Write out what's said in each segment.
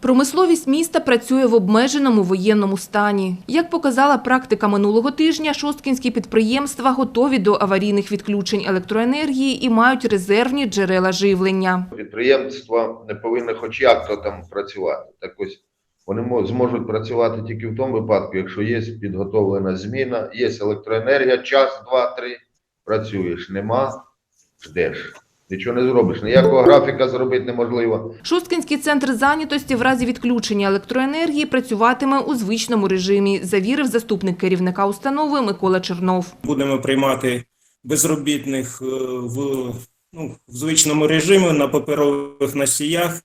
Промисловість міста працює в обмеженому воєнному стані. Як показала практика минулого тижня, шосткінські підприємства готові до аварійних відключень електроенергії і мають резервні джерела живлення. Підприємства не повинні хоч як-то там працювати. Так ось вони мо- зможуть працювати тільки в тому випадку, якщо є підготовлена зміна, є електроенергія, час, два, три, працюєш, нема, ждеш. Нічого не зробиш, ніякого графіка зробити неможливо. Шосткінський центр зайнятості в разі відключення електроенергії працюватиме у звичному режимі, завірив заступник керівника установи Микола Чернов. Будемо приймати безробітних е, в, ну, в звичному режимі на паперових носіях.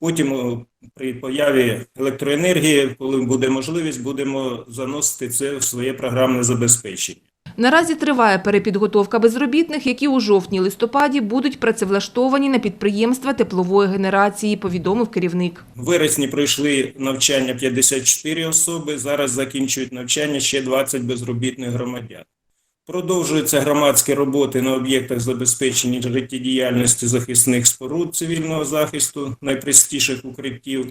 Потім е, при появі електроенергії, коли буде можливість, будемо заносити це в своє програмне забезпечення. Наразі триває перепідготовка безробітних, які у жовтні-листопаді будуть працевлаштовані на підприємства теплової генерації, повідомив керівник. Вересні пройшли навчання 54 особи, зараз закінчують навчання ще 20 безробітних громадян. Продовжуються громадські роботи на об'єктах забезпечення життєдіяльності захисних споруд цивільного захисту, найпростіших укриттів.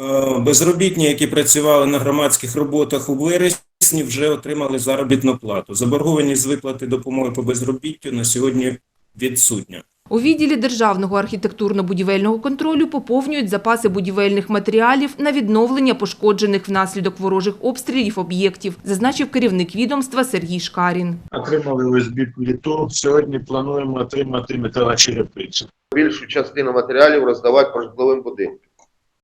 Е, Безробітні, які працювали на громадських роботах у вересні, вже отримали заробітну плату. Заборгованість з виплати допомоги по безробіттю на сьогодні відсутня. У відділі Державного архітектурно-будівельного контролю поповнюють запаси будівельних матеріалів на відновлення пошкоджених внаслідок ворожих обстрілів об'єктів, зазначив керівник відомства Сергій Шкарін. отримали ОСБ пліту. Сьогодні плануємо отримати металочерепицю. Більшу частину матеріалів роздавати по житловим будинкам.